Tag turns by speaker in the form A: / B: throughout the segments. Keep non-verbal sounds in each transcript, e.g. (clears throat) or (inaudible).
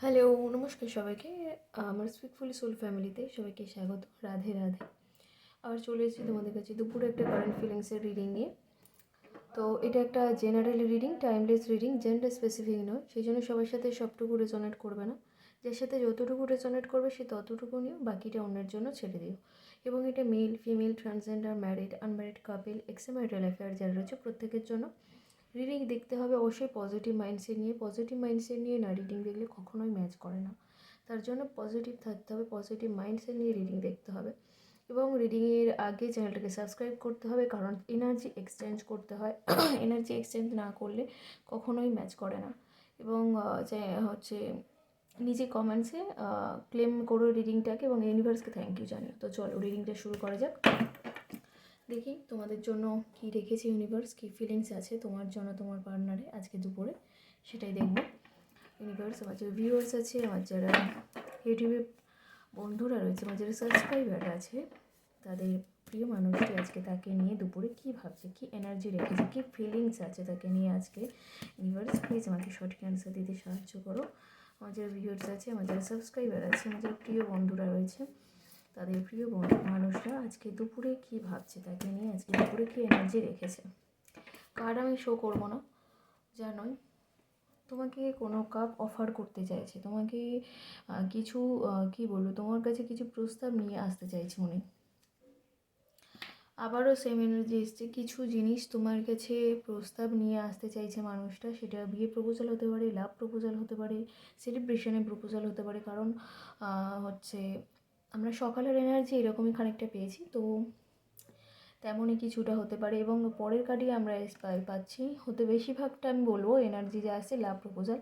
A: Hello নমস্কার সবাইকে। আমার স্পিকফুলি সোল ফ্যামিলিতে সবাইকে স্বাগত। রাধে রাধে। আবার চলে এসেছি তোমাদের কাছে দুপুরে একটা কারেন্ট ফিলিংসের রিডিং নিয়ে। তো এটা একটা general reading timeless reading gender specific নয়। সেই জন্য সবার সাথে সবটুকু রেজনেট করবে না। যার সাথে যতটুকু রেজনেট করবে, সে ততটুকু নিও, বাকিটা অন্যের জন্য ছেড়ে দিও। এবং এটা male female transgender married unmarried couple extramarital affair যারা রয়েছে প্রত্যেকের জন্য। রিডিং দেখতে হবে অবশ্যই পজিটিভ মাইন্ডসেট নিয়ে। পজিটিভ মাইন্ডসেট নিয়ে না রিডিং দেখলে কখনোই ম্যাচ করে না। তার জন্য পজিটিভ থাকতে হবে পজিটিভ মাইন্ডসেট নিয়ে রিডিং দেখতে হবে। এবং রিডিংয়ের আগে চ্যানেলটাকে সাবস্ক্রাইব করতে হবে, কারণ এনার্জি এক্সচেঞ্জ করতে হয়। (coughs) এনার্জি এক্সচেঞ্জ না করলে কখনোই ম্যাচ করে না। এবং হচ্ছে নিজে কমেন্টসে ক্লেম করো রিডিংটাকে এবং ইউনিভার্সকে থ্যাংক ইউ জানিও। তো চলো রিডিংটা শুরু করা যাক। দেখি তোমাদের জন্য কি রেখেছে ইউনিভার্স কী ফিলিংস আছে তোমার জন্য, তোমার পার্টনারে আজকে দুপুরে, সেটাই দেখব। ইউনিভার্স আমার যারা ভিউয়ার্স আছে, আমার যারা ইউটিউবে বন্ধুরা রয়েছে, আমার যারা সাবস্ক্রাইবার আছে, তাদের প্রিয় মানুষটি আজকে তাকে নিয়ে দুপুরে কী ভাবছে, কী এনার্জি রেখেছে, কী ফিলিংস আছে তাকে নিয়ে আজকে। ইউনিভার্স প্লিজ আমাকে সঠিক অ্যান্সার দিতে সাহায্য করো। আমার যারা ভিউয়ার্স আছে, আমার যারা সাবস্ক্রাইবার আছে, আমার যারা প্রিয় বন্ধুরা রয়েছে তাদের প্রিয় বন্ধু মানুষরা আজকে দুপুরে কি ভাবছে তাকে নিয়ে? আজকে দুপুরে কি এনার্জি রেখেছে? কার্ড আমি শো করব না? জানোই, তোমাকে কোনো কাপ অফার করতে চাইছে। তোমাকে কিছু কি বলব, তোমার কাছে কিছু প্রস্তাব নিয়ে আসতে চাইছে উনি। আবারও সেম এনার্জি এসছে। কিছু জিনিস তোমার কাছে প্রস্তাব নিয়ে আসতে চাইছে মানুষটা, সেটা বিয়ে প্রপোজাল হতে পারে লাভ প্রপোজাল হতে পারে সেলিব্রেশনের প্রপোজাল হতে পারে। কারণ হচ্ছে আমরা সকালের এনার্জি এরকমই খানিকটা পেয়েছি, তো তেমনই কিছুটা হতে পারে এবং পরের কার্ডই আমরা এস পাই পাচ্ছি। হতে বেশিরভাগটা আমি বলব এনার্জি যা আছে লাভ প্রপোজাল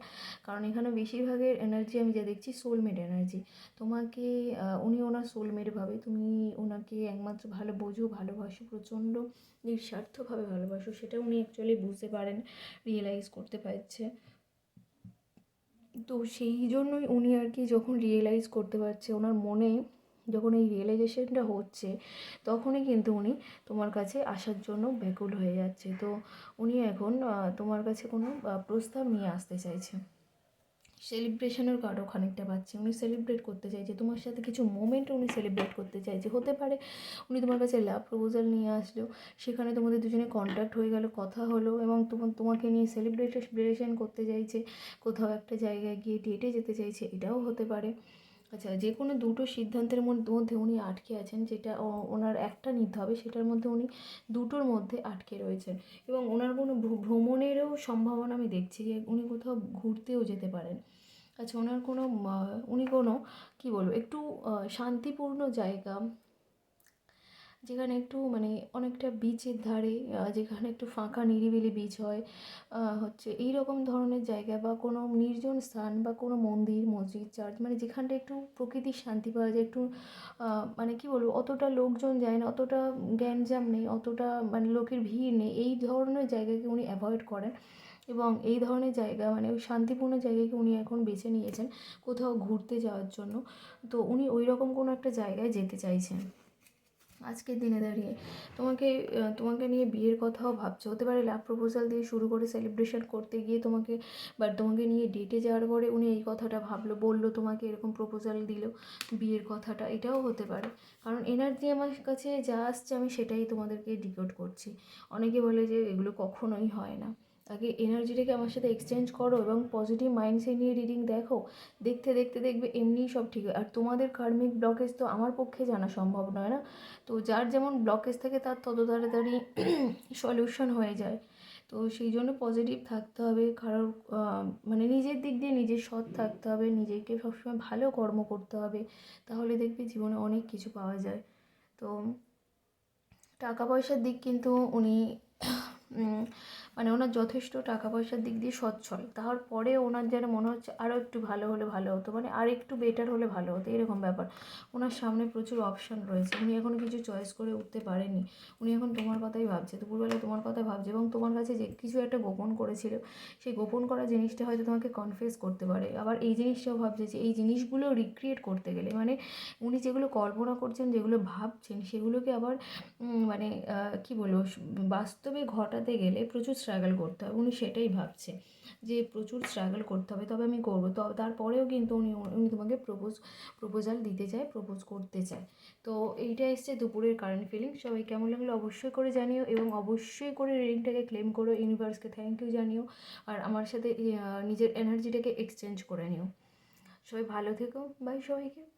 A: কারণ এখানে বেশিরভাগের এনার্জি আমি যা দেখছি সোলমেট এনার্জি তোমাকে উনি ওনার সোলমেট ভাবে, তুমি ওনাকে একমাত্র ভালো বোঝো, ভালোবাসো, প্রচণ্ড নিঃস্বার্থভাবে ভালোবাসো, সেটা উনি অ্যাকচুয়ালি বুঝতে পারেন রিয়েলাইজ করতে পারছে। তো সেই জন্যই উনি আর কি যখন রিয়েলাইজ করতে পারছে, ওনার মনে যখন এই রিয়েলাইজেশনটা হচ্ছে, তখনই কিন্তু উনি তোমার কাছে আসার জন্য ব্যাকুল হয়ে যাচ্ছে। তো উনি এখন তোমার কাছে কোনো প্রস্তাব নিয়ে আসতে চাইছে। সেলিব্রেশনের কার্ডও খানিকটা পাচ্ছে। উনি সেলিব্রেট করতে চাইছে। তোমার সাথে কিছু মোমেন্ট উনি সেলিব্রেট করতে চাইছে। হতে পারে উনি তোমার কাছে লাভ প্রপোজাল নিয়ে আসলো। সেখানে তোমাদের দুজনে কন্ট্যাক্ট হয়ে গেল, কথা হলো এবং তোমার তোমাকে নিয়ে সেলিব্রেশন করতে চাইছে। কোথাও একটা জায়গায় গিয়ে ডেটে যেতে চাইছে। এটাও হতে পারে। আচ্ছা যে কোনো দুটো সিদ্ধান্তের মধ্যে উনি আটকে আছেন, যেটা ওনার একটা নিতে হবে, সেটার মধ্যে উনি দুটোর মধ্যে আটকে রয়েছেন। এবং ওনার কোনো ভ্র- ভ্রমণেরও সম্ভাবনা আমি দেখছি যে উনি কোথাও ঘুরতেও যেতে পারেন। আচ্ছা ওনার কোনো উনি কোনো, কী বলব, একটু শান্তিপূর্ণ জায়গা যেখানে একটু মানে অনেকটা বিচের ধারে যেখানে একটু ফাঁকা নিরিবিলি বিচ হয় হচ্ছে এই রকম ধরনের জায়গা বা কোনো নির্জন স্থান বা কোনো মন্দির, মসজিদ চার্চ মানে যেখানটা একটু প্রকৃতির শান্তি পাওয়া যায়, একটু মানে কি বলব, অতটা লোকজন যায় না, অতটা গ্যাঞ্জাম নেই, অতটা মানে লোকের ভিড় নেই, এই ধরনের জায়গাকে উনি অ্যাভয়েড করেন এবং এই ধরনের জায়গা মানে ওই শান্তিপূর্ণ জায়গাকে উনি এখন বেছে নিয়েছেন কোথাও ঘুরতে যাওয়ার জন্য। তো উনি ওই রকম কোনো একটা জায়গায় যেতে চাইছেন। আজকের দিনে দাঁড়িয়ে। তোমাকে তোমাকে নিয়ে বিয়ের কথাও ভাবছে। হতে পারে লাভ প্রপোজাল দিয়ে শুরু করে সেলিব্রেশন করতে গিয়ে তোমাকে বাট তোমাকে নিয়ে ডেটে যাওয়ার পরে উনি এই কথাটা ভাবলো, বলল, তোমাকে এরকম প্রপোজাল দিল বিয়ের কথাটা। এটাও হতে পারে। কারণ এনার্জি আমার কাছে যা আসছে, আমি সেটাই তোমাদেরকে ডিকোড করছি। অনেকে বলে যে এগুলো কখনোই হয় না। আগে এনার্জিটাকে আমার সাথে এক্সচেঞ্জ করো এবং পজিটিভ মাইন্ডসেট নিয়ে রিডিং দেখো। দেখতে দেখতে, দেখবে এমনিই সব ঠিক আর তোমাদের কার্মিক ব্লকেজ তো আমার পক্ষে জানা সম্ভব নয় না? তো যার যেমন ব্লকেজ থাকে তার তত তাড়াতাড়ি (clears throat) সলিউশন হয়ে যায়। তো সেই জন্য পজিটিভ থাকতে হবে, কারোর মানে নিজের দিক দিয়ে নিজের সৎ থাকতে হবে, নিজেকে সবসময় ভালো কর্ম করতে হবে, তাহলে দেখবে জীবনে অনেক কিছু পাওয়া যায়। তো টাকা পয়সার দিক কিন্তু উনি (clears throat) মানে ওনার যথেষ্ট টাকা পয়সার দিক দিয়ে সচ্ছল। তারপরে ওনার যেন মনে হচ্ছে আরও একটু ভালো হলে ভালো হতো মানে আর একটু বেটার হলে ভালো হতো, এরকম ব্যাপার। ওনার সামনে প্রচুর অপশান রয়েছে। উনি এখন কিছু চয়েস করে উঠতে পারেনি উনি এখন তোমার কথাই ভাবছে। দুপুরবেলায় তোমার কথা ভাবছে এবং তোমার কাছে যে কিছু একটা গোপন করেছিল, সেই গোপন করা জিনিসটা হয়তো তোমাকে কনফেস করতে পারে। আবার এই জিনিসটাও ভাবছে যে এই জিনিসগুলো রিক্রিয়েট করতে গেলে মানে উনি যেগুলো কল্পনা করছেন, যেগুলো ভাবছেন, সেগুলোকে আবার মানে কি বলব, বাস্তবে ঘটাতে গেলে প্রচুর স্ট্রাগল করতে হবে উনি সেটাই ভাবছে যে প্রচুর স্ট্রাগল করতে হবে, তবে আমি করব। তো, তারপরেও কিন্তু উনি উনি তোমাকে প্রপোজ প্রপোজাল দিতে চায় প্রপোজ করতে চায়। তো এইটা এসছে দুপুরের কারেন্ট ফিলিং সবাই কেমন লাগল অবশ্যই করে জানিও এবং অবশ্যই করে রিডিংটাকে ক্লেম করো ইউনিভার্সকে থ্যাংক ইউ জানিও। আর আমার সাথে নিজের এনার্জিটাকে এক্সচেঞ্জ করে নিও। সবাই ভালো থেকো। বাই সবাইকে।